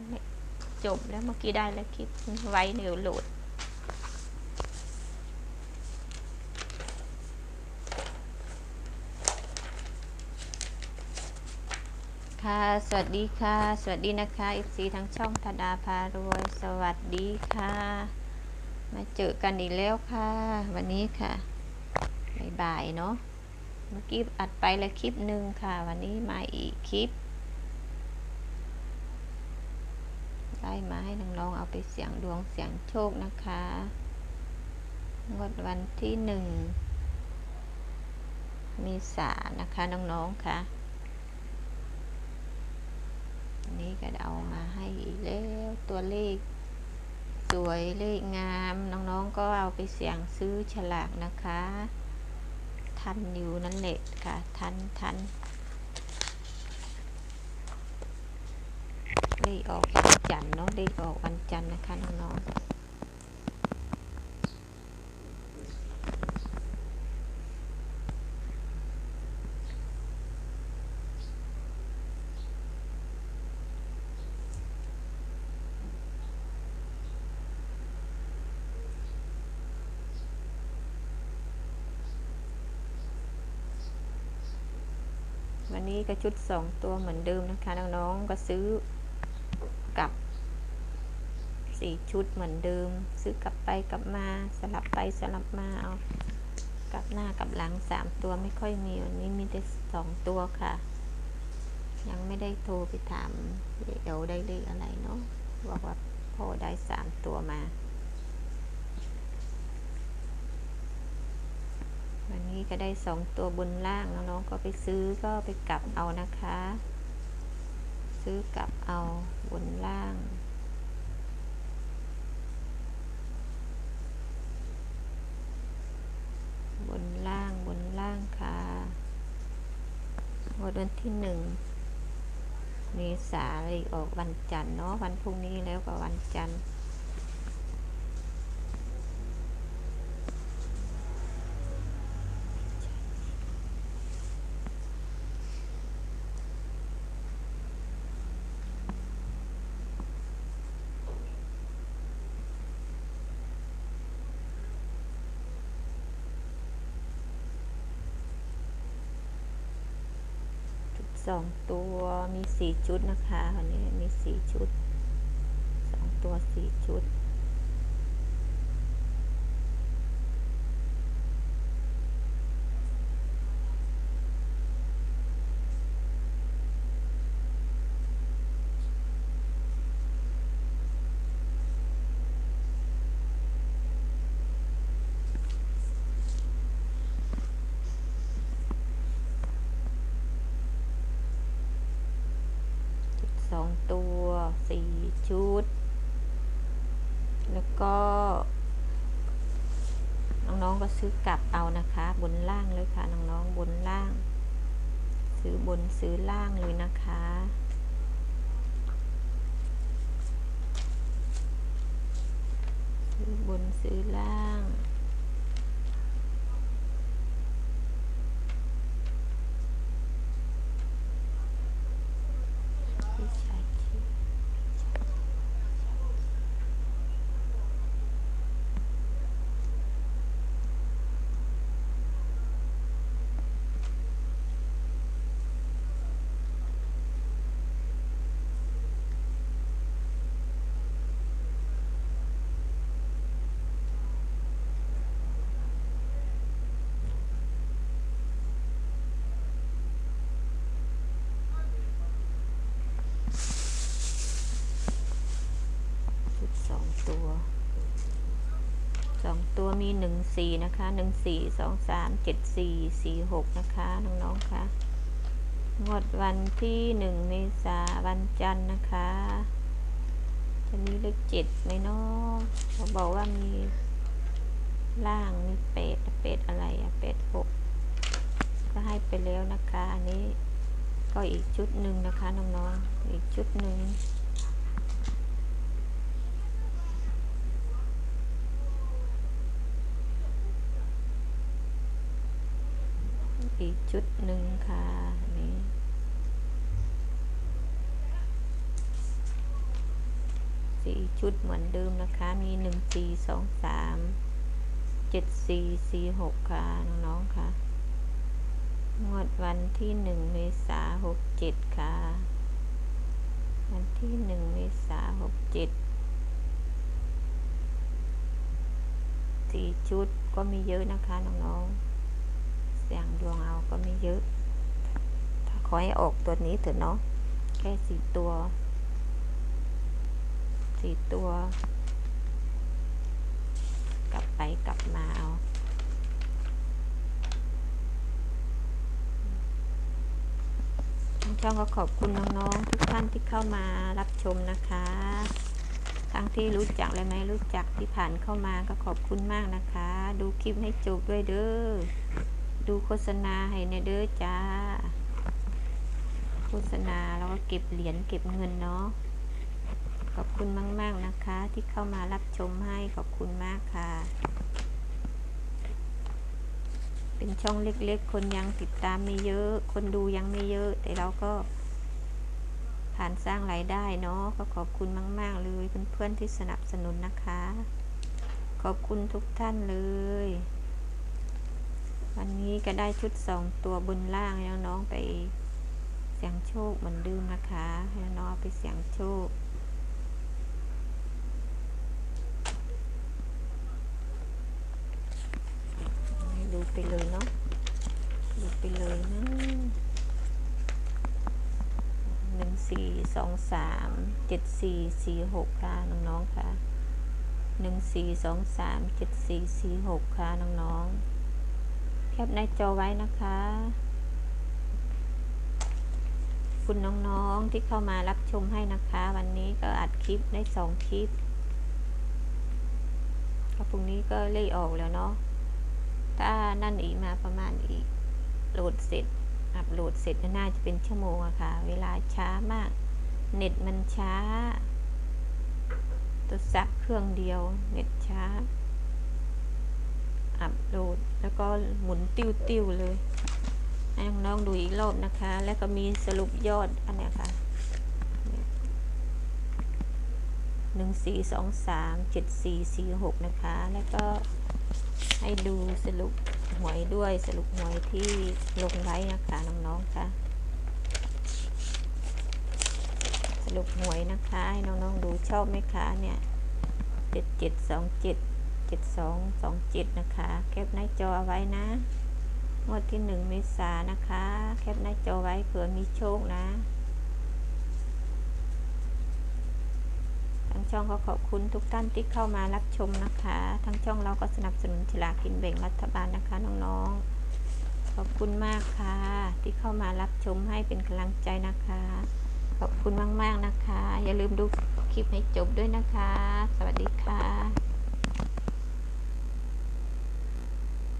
นั่นแหละจบแล้วเมื่อกี้ได้แล้วคลิปไว้เดี๋ยวโหลดค่ะสวัสดีค่ะ สวัสดีนะคะ FC ทั้งช่องธดาพารวย สวัสดีค่ะ มาเจอกันอีกแล้วค่ะ วันนี้ค่ะบ่ายๆเนาะ เมื่อกี้อัดไปแล้วคลิปหนึ่งค่ะ วันนี้มาอีกคลิป ได้มาให้น้องๆเอาไปเสียงดวงเสียงโชคนะคะงวดวันที่หนึ่งมีสานะคะน้องๆค่ะนนี้ก็เอามาให้อีกแล้วตัวเลข สวยเลขงามน้องๆก็เอาไปเสี่ยงซื้อฉลากนะคะ ทันอยู่นั่นแหละค่ะ ทันทัน เลขออกวันจันทร์เนาะเลขออกวันจันทร์นะคะน้องๆวันนี้ก็ชุดสองตัวเหมือนเดิมนะคะ น้องๆก็ซื้อ สี่ชุดเหมือนเดิม ซื้อกลับไปกลับมาสลับไปสลับมาเอากลับหน้ากลับหลังสามตัวไม่ค่อยมีวันนี้มีแต่สองตัวค่ะ ยังไม่ได้โทรไปถามเอวได้เลขอะไรเนาะบอกว่าพ่อได้สามตัวมา วันนี้ก็ได้สองตัวบนล่างน้องๆก็ไปซื้อก็ไปกลับเอานะคะ ซื้อกลับเอาบนล่าง บนล่างบนล่างค่ะงว ดวันที่หนึ่งเมษาเลยออกวันจันทร์เนาะวันพรุ่งนี้แล้วก็วันจันทร์ สองตัวมีสี่ชุดนะคะวันนี้มีสี่ชุดสองตัวสี่ชุดชุดสองตัวสี่ชุด แล้วก็ น้องๆก็ ซื้อกลับเอานะคะ บนล่างเลยค่ะน้องๆบนล่าง ซื้อบนซื้อล่างเลยนะคะซื้อบนซื้อล่าง พี่ชายคิดชุดสองตัว สองตัวมีหนึ่งสี่นะคะหนึ่งสี่สองสามเจ็ดสี่สี่หกนะคะน้องๆค่ะงวดวันที่หนึ่งเมษาวันจันทร์นะคะ จะมีเลขเจ็ดไหมเนาะเขาบอกว่ามีล่างมีเป็ดเป็ดอะไรอะเป็ดหกก็ให้ไปแล้วนะคะ อันนี้ก็อีกชุดหนึ่งนะคะน้องๆอีกชุดหนึ่ง อีก ชุดหนึ่งค่ะนี่สี่ชุดเหมือนเดิมนะคะ มีหนึ่งสี่สองสามเจ็ดสี่สี่หกค่ะ น้องๆค่ะ งวดวันที่หนึ่งเมษาหกเจ็ดค่ะ วันที่หนึ่งเมษาหกเจ็ดสี่ชุดก็มีเยอะนะคะ น้องๆ เสียงดวงเอาก็ไม่เยอะ ถ้าขอให้ออกตัวนี้เถอะเนาะ แค่สี่ตัว สี่ตัว กลับไปกลับมาเอาช่องก็ขอบคุณน้องๆทุกท่านที่เข้ามารับชมนะคะ ทั้งที่รู้จักและไม่รู้จักที่ผ่านเข้ามาก็ขอบคุณมากนะคะ ดูคลิปให้จบด้วยเด้อ ดูโฆษณาให้ในเด้อจ้า โฆษณาแล้วก็เก็บเหรียญเก็บเงินเนาะ ขอบคุณมาก ๆ นะคะ ที่เข้ามารับชมให้ขอบคุณมากค่ะ เป็นช่องเล็กๆ คนยังติดตามไม่เยอะ คนดูยังไม่เยอะ แต่เราก็ผ่านสร้างรายได้เนาะก็ขอบคุณมาก ๆ เลยเพื่อนๆที่สนับสนุนนะคะ ขอบคุณทุกท่านเลย วันนี้ก็ได้ชุดสองตัวบนล่างให้น้องๆไปเสียงโชคเหมือนเดิมนะคะให้น้องไปเสียงโชคดูไปเลยเนาะดูไปเลยนะหนึ่งสี่สองสามเจ็ดสี่สี่หกค่ะน้องๆค่ะหนึ่งสี่สองสามเจ็ดสี่สี่หกค่ะน้องๆ แคปหน้าจอไว้นะคะ คุณน้องๆที่เข้ามารับชมให้นะคะ วันนี้ก็อัดคลิปได้สองคลิปก็พรุ่งนี้ก็เล่ยออกแล้วเนาะถ้านั่นอีกมาประมาณอีกโหลดเสร็จอัพโหลดเสร็จน่าจะเป็นชั่วโมงอะค่ะ เวลาช้ามาก เน็ตมันช้าตัวซับเครื่องเดียว เน็ตช้า อัพโหลดแล้วก็หมุน ติ้วๆเลยให้น้องๆดูอีกรอบนะคะ แล้วก็มีสรุปยอดอันนี้ค่ะหนึ่งสี่สองสามเจ็ดสี่สี่หกนะคะ แล้วก็ให้ดูสรุปหวยด้วยสรุปหวยที่ลงไว้นะคะน้องๆค่ะสรุปหวยนะคะให้น้องๆดูชอบไหมคะเนี่ยเจ็ดเจ็ดสองเจ็ด เจ็ดสองสองเจ็ดนะคะ แคปหน้าจอเอาไว้นะ งวดที่หนึ่งเมษายนนะคะ แคปหน้าจอไว้เผื่อมีโชคนะ ทางช่องก็ขอบคุณทุกท่านที่เข้ามารับชมนะคะ ทางช่องเราก็สนับสนุนฉลากกินแบ่งรัฐบาลนะคะน้องๆ ขอบคุณมากค่ะ ที่เข้ามารับชมให้เป็นกำลังใจนะคะ ขอบคุณมากๆนะคะ อย่าลืมดูคลิปให้จบด้วยนะคะ สวัสดีค่ะ